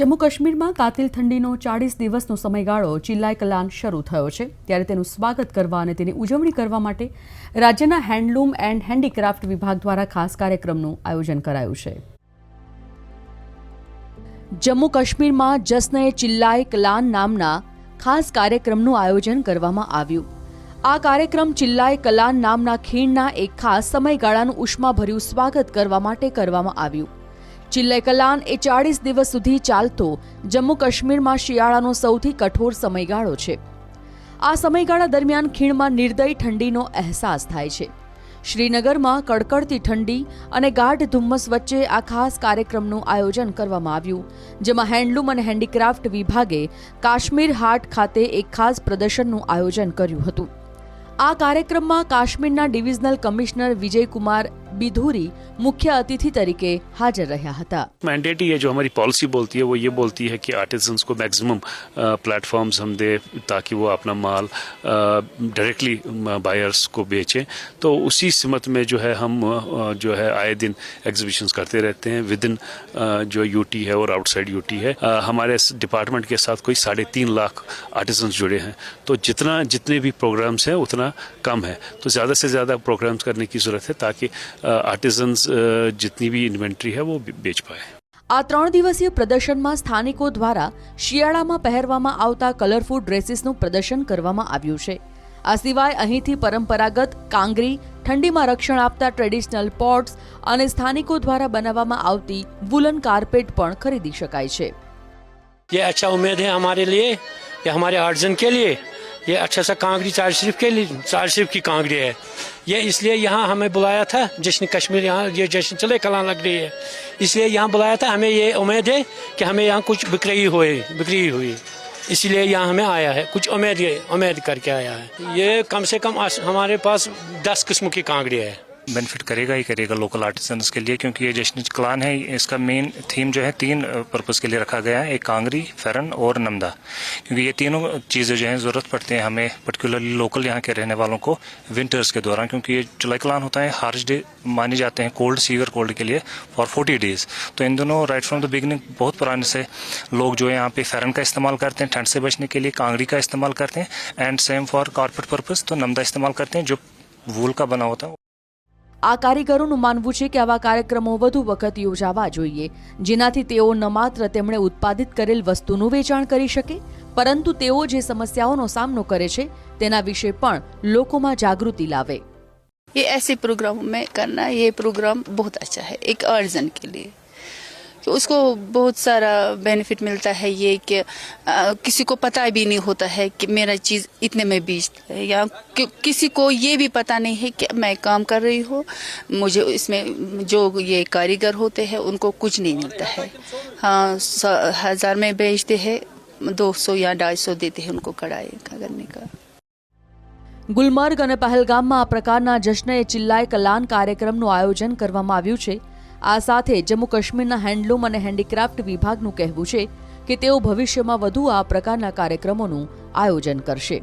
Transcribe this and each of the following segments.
જમ્મુ કાશ્મીરમાં કાતિલ ઠંડીનો ચાળીસ દિવસનો સમયગાળો ચિલ્લાય કલાન શરૂ થયો છે. ત્યારે તેનું સ્વાગત કરવા અને તેની ઉજવણી કરવા માટે રાજ્યના હેન્ડલૂમ એન્ડ હેન્ડીક્રાફ્ટ વિભાગ દ્વારા ખાસ કાર્યક્રમનું આયોજન કરાયું છે. જમ્મુ કાશ્મીરમાં જશ્ન એ ચિલ્લાય કલાન નામના ખાસ કાર્યક્રમનું આયોજન કરવામાં આવ્યું. આ કાર્યક્રમ ચિલ્લાય કલાન નામના ખીણના એક ખાસ સમયગાળાનું ઉષ્માભર્યું સ્વાગત કરવા માટે કરવામાં આવ્યું. ચિલ્લાય કલાન એ ચાળીસ દિવસ સુધી ચાલતો જમ્મુ કાશ્મીરમાં શિયાળાનો સૌથી કઠોર સમયગાળો છે. આ સમયગાળા દરમિયાન ખીણમાં નિર્દય ઠંડીનો અહેસાસ થાય છે. શ્રીનગરમાં કડકડતી ઠંડી અને ગાઢ ધુમ્મસ વચ્ચે આ ખાસ કાર્યક્રમનું આયોજન કરવામાં આવ્યું, જેમાં હેન્ડલૂમ અને હેન્ડીક્રાફ્ટ વિભાગે કાશ્મીર હાટ ખાતે એક ખાસ પ્રદર્શનનું આયોજન કર્યું હતું. આ કાર્યક્રમમાં કાશ્મીરના ડિવિઝનલ કમિશનર વિજયકુમાર बिधूरी मुख्य अतिथि तरीके हाजिर रहा था मैंडेट ये जो हमारी पॉलिसी बोलती है, वो ये बोलती है कि आर्टिजन्स को मैक्सिमम प्लेटफॉर्म्स हम दे ताकि वो अपना माल डायरेक्टली बायर्स को बेचें। तो उसी समत में जो है हम जो है आए दिन एग्जीबिशन करते रहते हैं। विद इन जो यूटी है और आउटसाइड यूटी है हमारे डिपार्टमेंट के साथ कोई साढ़े तीन लाख आर्टिस्ट जुड़े हैं। तो जितना, जितने भी प्रोग्राम्स हैं, उतना कम है। तो ज़्यादा से ज़्यादा प्रोग्राम्स करने की ज़रूरत है ताकि आर्टिजन्स जितनी भी इन्वेंट्री है वो बेच पाए આ ત્રણ દિવસીય પ્રદર્શનમાં સ્થાનિકો દ્વારા શિયાળામાં પહેરવામાં આવતા કલરફુલ ડ્રેસીસનું પ્રદર્શન કરવામાં આવ્યું છે આ સિવાય અહીંથી પરંપરાગત કાંગરી ઠંડીમાં રક્ષણ આપતા ટ્રેડિશનલ પોટ્સ અને સ્થાનિકો દ્વારા બનાવવામાં આવતી વુલન કાર્પેટ પણ ખરીદી શકાય છે ये अच्छा उम्मीद है हमारे लिए ये हमारे आर्जन के लिए ये अच्छा सा कांगड़ी चार शरीफ के लिए, चार शरीफ की कांगड़ी है। ये इसलिए यहाँ हमें बुलाया था जश्न कश्मीर यहाँ, ये जश्न चले, कला लग रही है। इसलिए यहाँ बुलाया था, हमें ये उम्मीद है कि हमें यहाँ कुछ बिक्री हुए, बिक्री हुई। इसलिए यहाँ हमें आया है, कुछ उम्मीद उम्मीद करके आया है। ये कम से कम हमारे पास दस किस्म की कांगड़ी है। बेनिफिट करेगा ही करेगा लोकल आर्टिसंस के लिए, क्योंकि ये जश्न क्लान है, इसका मेन थीम जो है तीन पर्पस के लिए रखा गया है, एक कांगरी, फेरन और नमदा क्योंकि ये तीनों चीज़ें जो हैं, ज़रूरत पड़ती हैं हमें पर्टिकुलरली लोकल यहाँ के रहने वालों को विंटर्स के दौरान, क्योंकि ये जुलाई क्लान होता है हार्श डे माने जाते हैं कोल्ड सीवियर कोल्ड के लिए फॉर फोर्टी डेज़ तो इन दोनों राइट फ्रॉम द बिगनिंग बहुत पुराने से लोग जो है, यहाँ पे फेरन का इस्तेमाल करते हैं, ठंड से बचने के लिए कांगड़ी का इस्तेमाल करते हैं and same for carpet purpose तो नमदा इस्तेमाल करते हैं, जो वूल का बना होता है આ કારીગરોનું માનવું છે કે આવા કાર્યક્રમો વધુ વખત યોજાવા જોઈએ જેનાથી તેઓ ન માત્ર તેમણે ઉત્પાદિત કરેલ વસ્તુનું વેચાણ કરી શકે પરંતુ તેઓ જે સમસ્યાઓનો સામનો કરે છે તેના વિશે પણ લોકોમાં જાગૃતિ લાવે ये ऐसे प्रोग्राम में करना ये प्रोग्राम बहुत अच्छा है एक अर्जन के लिए कि उसको बहुत सारा बेनिफिट मिलता है ये कि अ, किसी को पता भी नहीं होता है कि मेरा चीज़ इतने में बेचता है या कि, किसी को ये भी पता नहीं है कि मैं काम कर रही हूँ मुझे इसमें जो ये कारीगर होते हैं उनको कुछ नहीं मिलता है हाँ स- हज़ार में बेचते हैं दो सौ या ढाई सौ देते हैं उनको कढ़ाई का करने का ગુલમર્ગ અને પહેલગામમાં આ પ્રકારના જશ્ન એ ચિલ્લાય કલાન કાર્યક્રમનું આયોજન કરવામાં આવ્યું છે આ સાથે જમ્મુ કાશ્મીરના હેન્ડલૂમ અને હેન્ડીક્રાફ્ટ વિભાગનું કહેવું છે કે તેઓ ભવિષ્યમાં વધુ આ પ્રકારના કાર્યક્રમોનું આયોજન કરશે.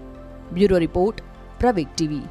Bureau report Praveg TV.